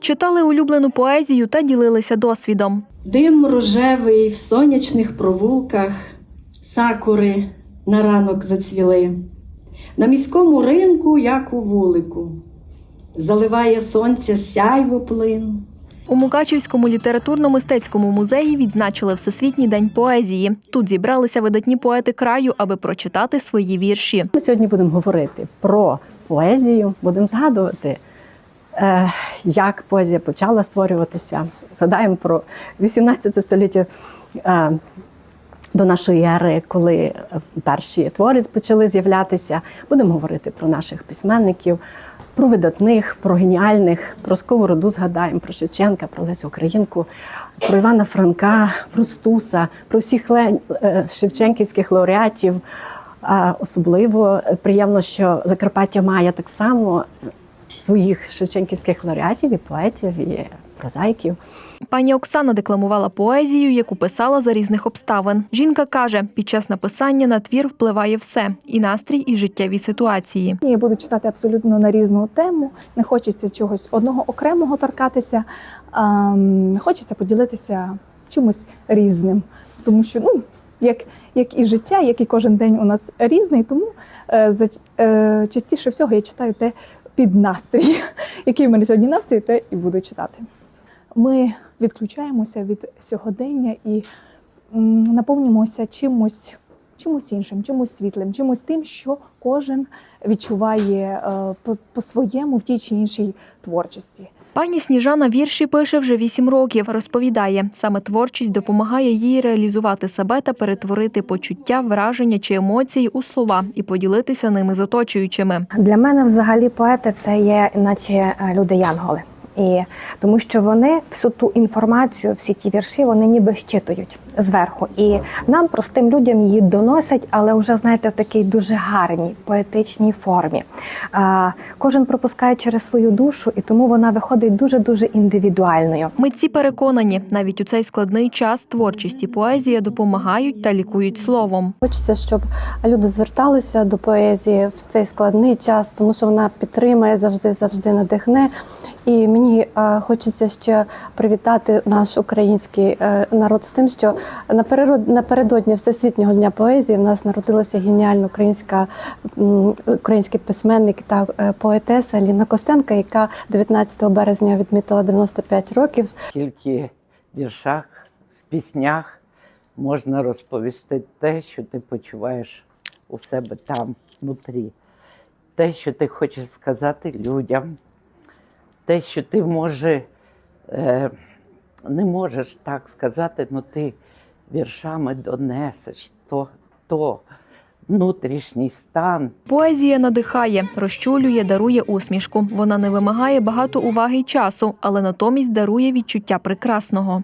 Читали улюблену поезію та ділилися досвідом. Дим рожевий в сонячних провулках, сакури на ранок зацвіли. На міському ринку, як у вулику, заливає сонце сяйво плин. У Мукачівському літературно-мистецькому музеї відзначили Всесвітній день поезії. Тут зібралися видатні поети краю, аби прочитати свої вірші. Ми сьогодні будемо говорити про поезію, будемо згадувати, як поезія почала створюватися. Згадаємо про 18 століття е, до нашої ери, коли е, перші твори почали з'являтися. Будемо говорити про наших письменників, про видатних, про геніальних, про Сковороду згадаємо, про Шевченка, про Лесю Українку, про Івана Франка, про Стуса, про всіх е, шевченківських лауреатів. Особливо приємно, що Закарпаття має так само своїх шевченківських лауреатів і поетів, і прозаїків. Пані Оксана декламувала поезію, яку писала за різних обставин. Жінка каже, під час написання на твір впливає все і настрій, і життєві ситуації. Я буду читати абсолютно на різну тему. Не хочеться чогось одного окремого торкатися, а хочеться поділитися чимось різним. Тому що, ну, як, як і життя, як і кожен день у нас різний, тому е, за, е, частіше всього я читаю те під настрій. Який в мене сьогодні настрій, те і буду читати. Ми відключаємося від сьогодення і наповнюємося чимось, чимось іншим, чимось світлим, чимось тим, що кожен відчуває е, по-своєму в тій чи іншій творчості. Пані Сніжана вірші пише вже вісім років. Розповідає, саме творчість допомагає їй реалізувати себе та перетворити почуття, враження чи емоції у слова і поділитися ними з оточуючими. Для мене взагалі поети це є, наче е, люди-янголи. І тому що вони всю ту інформацію, всі ті вірші, вони ніби щитують зверху. І нам, простим людям, її доносять, але вже знаєте, в такій дуже гарній поетичній формі. А, кожен пропускає через свою душу, і тому вона виходить дуже дуже індивідуальною. Митці переконані, навіть у цей складний час творчість і поезія допомагають та лікують словом. Хочеться, щоб люди зверталися до поезії в цей складний час, тому що вона підтримує завжди, завжди надихне. І мені е, хочеться ще привітати наш український е, народ з тим, що наперед- напередодні Всесвітнього дня поезії в нас народилася геніальна українська український письменник та е, поетеса Ліна Костенка, яка 19 березня відмітила 95 років. тільки в віршах, в піснях можна розповісти те, що ти почуваєш у себе там, внутрі. Те, що ти хочеш сказати людям, те, що ти може, е, не можеш так сказати, але ти віршами донесеш то, то внутрішній стан, Поезія надихає, розчулює, дарує усмішку. Вона не вимагає багато уваги й часу, але натомість дарує відчуття прекрасного.